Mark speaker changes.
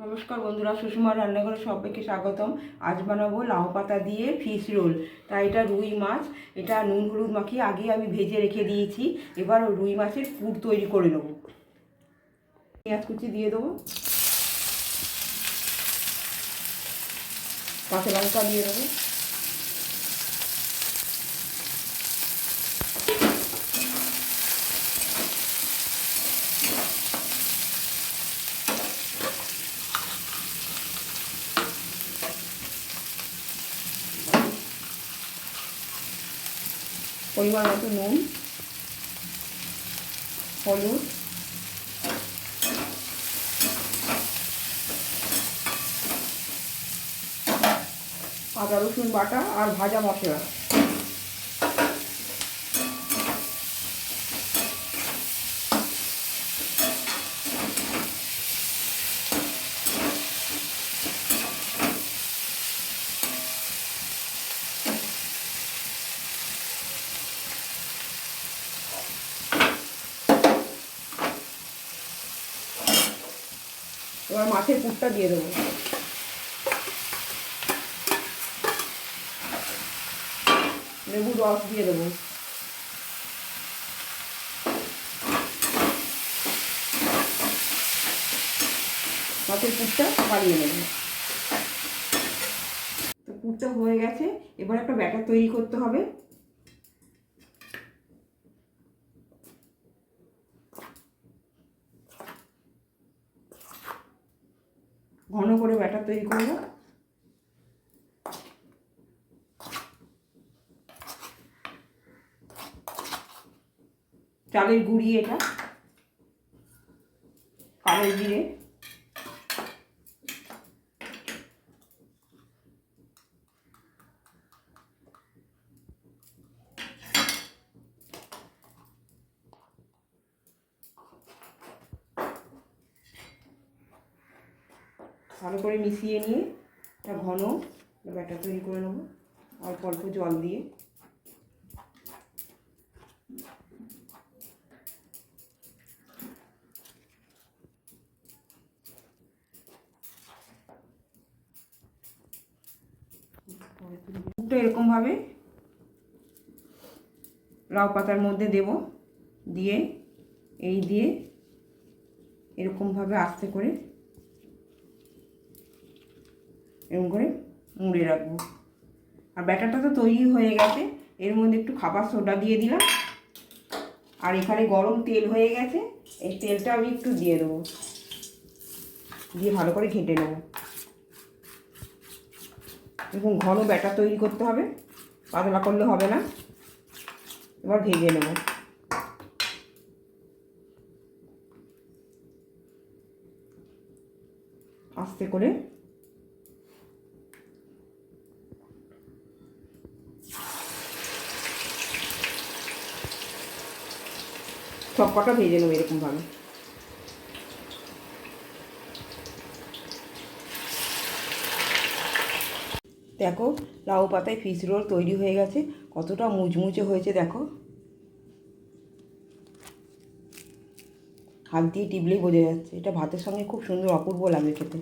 Speaker 1: নমস্কার বন্ধুরা সুষমা রান্নাঘরে সবাইকে স্বাগতম। আজ বানাবো লাউ পাতা দিয়ে ফিশ রোল। তা এটা রুই মাছ, এটা নুন হলুদ মাখিয়ে আগে আমি ভেজে রেখে দিয়েছি। এবার রুই মাছের পুর তৈরি করে নেব। পেঁয়াজ কুচি দিয়ে দেবো। কাঁচা লঙ্কা দিয়ে দেবো। পরিমাণ মতো নুন হলুদ আদা রসুন বাটা আর ভাজা মশলা। এবার মাছের পুরটা দিয়ে দেবো। লেবু রস দিয়ে দেবো। মাছের পুরটা বাড়িয়ে নেব। তো হয়ে গেছে। এবার একটা ব্যাটার তৈরি করতে হবে। ঘন করে ব্যাটার তৈরি করব। চালের গুঁড়ি এটা। কালো জিরে। ভালো করে মিশিয়ে নিয়ে একটা ঘন ব্যাটার তৈরি করে নেব। অল্প অল্প জল দিয়ে। মুখটা এরকমভাবে লাউ পাতার মধ্যে দেব। দিয়ে, এই দিয়ে এরকমভাবে আস্তে করে এরকম করে মুড়ে রাখব। আর ব্যাটারটা তো তৈরি হয়ে গেছে, এর মধ্যে একটু খাবার সোডা দিয়ে দিলাম। আর এখানে গরম তেল হয়ে গেছে, এই তেলটা আমি একটু দিয়ে দেবো। দিয়ে ভালো করে ঘেঁটে নেব। এবং ঘন ব্যাটার তৈরি করতে হবে, পাতলা করলে হবে না। এবার ভেজে নেব। আস্তে করে সব কটা ভেজে নেব এরকমভাবে। দেখো, লাউ পাতায় ফিশ রোল তৈরি হয়ে গেছে, কতটা মুচমুচে হয়েছে দেখো। হাত দিয়ে টিপলেই বোঝা যাচ্ছে, এটা ভাতের সঙ্গে খুব সুন্দর অপূর্ব লাগে খেতে।